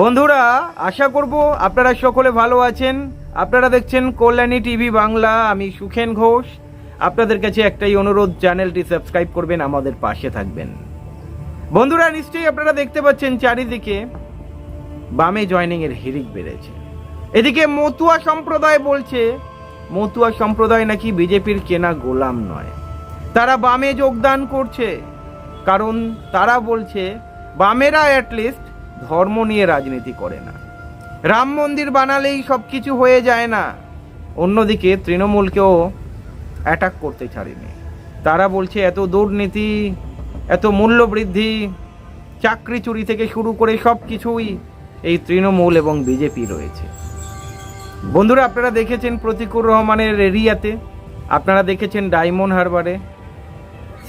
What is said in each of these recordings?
বন্ধুরা, আশা করব আপনারা সকলে ভালো আছেন। আপনারা দেখছেন কল্যাণী টিভি বাংলা, আমি সুখেন ঘোষ। আপনাদের কাছে একটাই অনুরোধ, চ্যানেলটি সাবস্ক্রাইব করবেন, আমাদের পাশে থাকবেন। বন্ধুরা, নিশ্চয়ই আপনারা দেখতে পাচ্ছেন চারিদিকে বামে জয়নিং এর হিরিক বেড়েছে। এদিকে মতুয়া সম্প্রদায় বলছে, মতুয়া সম্প্রদায় নাকি বিজেপির কেনা গোলাম নয়। তারা বামে যোগদান করছে, কারণ তারা বলছে, বামেরা অ্যাটলিস্ট ধর্ম নিয়ে রাজনীতি করে না। রাম মন্দির বানালেই সব কিছু হয়ে যায় না। অন্যদিকে তৃণমূলকেও অ্যাটাক করতে ছাড়েনি। তারা বলছে, এত দুর্নীতি, এত মূল্য বৃদ্ধি চাকরি চুরি থেকে শুরু করে সব কিছুই এই তৃণমূল এবং বিজেপি রয়েছে। বন্ধুরা, আপনারা দেখেছেন প্রতিকুর রহমানের এরিয়াতে, আপনারা দেখেছেন ডায়মন্ড হারবারে।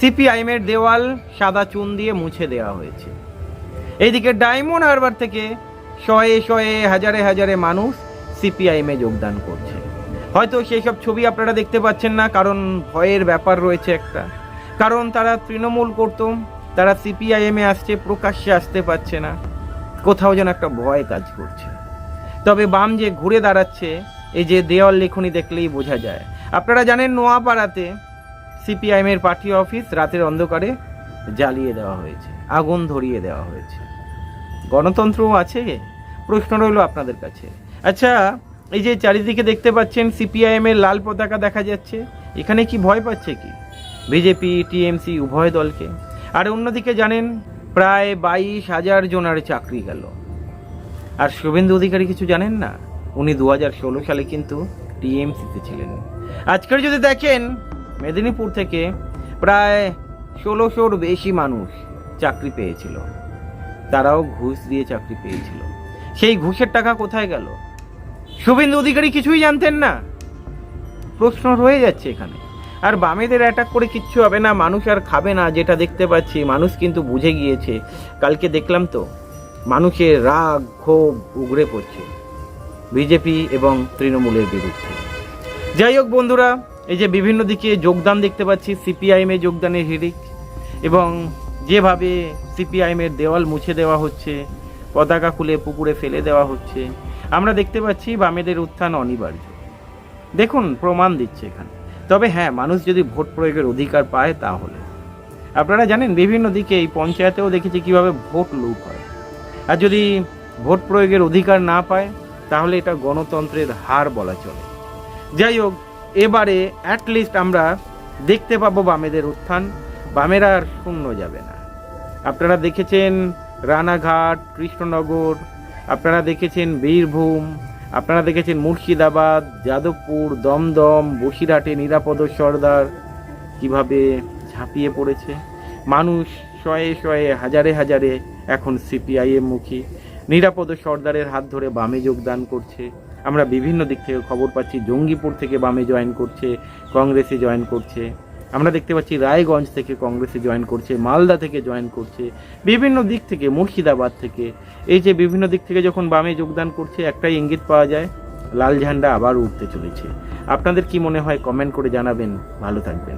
সিপিআইএমের দেওয়াল সাদা চুন দিয়ে মুছে দেওয়া হয়েছে। এইদিকে ডায়মন্ড হারবার থেকে শয়ে শয়ে, হাজারে হাজারে মানুষ সিপিআইএমে যোগদান করছে। হয়তো সেই সব ছবি আপনারা দেখতে পাচ্ছেন না, কারণ ভয়ের ব্যাপার রয়েছে একটা। কারণ তারা তৃণমূল করত, তারা সিপিআইএমে আসছে, প্রকাশ্যে আসতে পারছে না। কোথাও যেন একটা ভয় কাজ করছে। তবে বাম যে ঘুরে দাঁড়াচ্ছে, এই যে দেওয়াল লেখনি দেখলেই বোঝা যায়। আপনারা জানেন, নোয়াপাড়াতে সিপিআইএমের পার্টি অফিস রাতের অন্ধকারে জ্বালিয়ে দেওয়া হয়েছে, আগুন ধরিয়ে দেওয়া হয়েছে। গণতন্ত্রও আছে, প্রশ্ন রইল আপনাদের কাছে। আচ্ছা এই যে চারিদিকে দেখতে পাচ্ছেন সিপিআইএম এর লাল পতাকা দেখা যাচ্ছে, এখানে কি ভয় পাচ্ছে কি? বিজেপি, টিএমসি, উভয় দলকে। আর অন্যদিকে জানেন, প্রায় বাইশ হাজার জনের চাকরি গেল। আর শুভেন্দু অধিকারী কিছু জানেন না? উনি দু সালে কিন্তু টিএমসিতে ছিলেন। আজকের যদি দেখেন, মেদিনীপুর থেকে প্রায় ষোলোশোর বেশি মানুষ চাকরি পেয়েছিল। তারাও ঘুষ দিয়ে চাকরি পেয়েছিল। সেই ঘুষের টাকা কোথায় গেল? শুভেন্দু অধিকারী কিছুই জানতেন না। প্রশ্ন রয়ে যাচ্ছে এখানে। আর বামেদের অ্যাটাক করে কিচ্ছু হবে না, মানুষ আর খাবে না, যেটা দেখতে পাচ্ছি, মানুষ কিন্তু বুঝে গিয়েছে। কালকে দেখলাম তো, মানুষের রাগ, ক্ষোভ উগড়ে পড়ছে। বিজেপি এবং তৃণমূলের বিরুদ্ধে। যাই হোক বন্ধুরা, এই যে বিভিন্ন দিকে যোগদান দেখতে পাচ্ছি, সিপিআইএমে যোগদানের হিড়িক এবং যেভাবে সিপিআইএমের দেওয়াল মুছে দেওয়া হচ্ছে, পতাকা খুলে পুকুরে ফেলে দেওয়া হচ্ছে, আমরা দেখতে পাচ্ছি বামেদের উত্থান অনিবার্য। দেখুন, প্রমাণ দিচ্ছে এখানে। তবে হ্যাঁ মানুষ যদি ভোট প্রয়োগের অধিকার পায় তাহলে। আপনারা জানেন, বিভিন্ন দিকে এই পঞ্চায়েতেও দেখেছি কীভাবে ভোট লুট হয়। আর যদি ভোট প্রয়োগের অধিকার না পায়, তাহলে এটা গণতন্ত্রের হার বলা চলে। যাই হোক, এবারে অ্যাটলিস্ট আমরা দেখতে পাবো বামেদের উত্থান। বামেরা আর শূন্য যাবে না। আপনারা দেখেছেন রানাঘাট, কৃষ্ণনগর, আপনারা দেখেছেন বীরভূম, আপনারা দেখেছেন মুর্শিদাবাদ, যাদবপুর, দমদম, বসিরহাটে নিরাপদ সর্দার কীভাবে ঝাঁপিয়ে পড়েছে। মানুষ শয়ে শয়ে, হাজারে হাজারে এখন সিপিআইএম মুখী। নিরাপদ সর্দারের হাত ধরে বামে যোগদান করছে। আমরা বিভিন্ন দিক থেকে খবর পাচ্ছি, জঙ্গিপুর থেকে বামে জয়েন করছে, কংগ্রেসে জয়েন করছে। আমরা দেখতে পাচ্ছি রায়গঞ্জ থেকে কংগ্রেসে জয়েন করছে, মালদা থেকে জয়েন করছে, বিভিন্ন দিক থেকে, মুর্শিদাবাদ থেকে। এই যে বিভিন্ন দিক থেকে যখন বামে যোগদান করছে, একটাই ইঙ্গিত পাওয়া যায়, লাল ঝান্ডা আবার উঠতে চলেছে। আপনাদের কি মনে হয়? কমেন্ট করে জানাবেন। ভালো থাকবেন।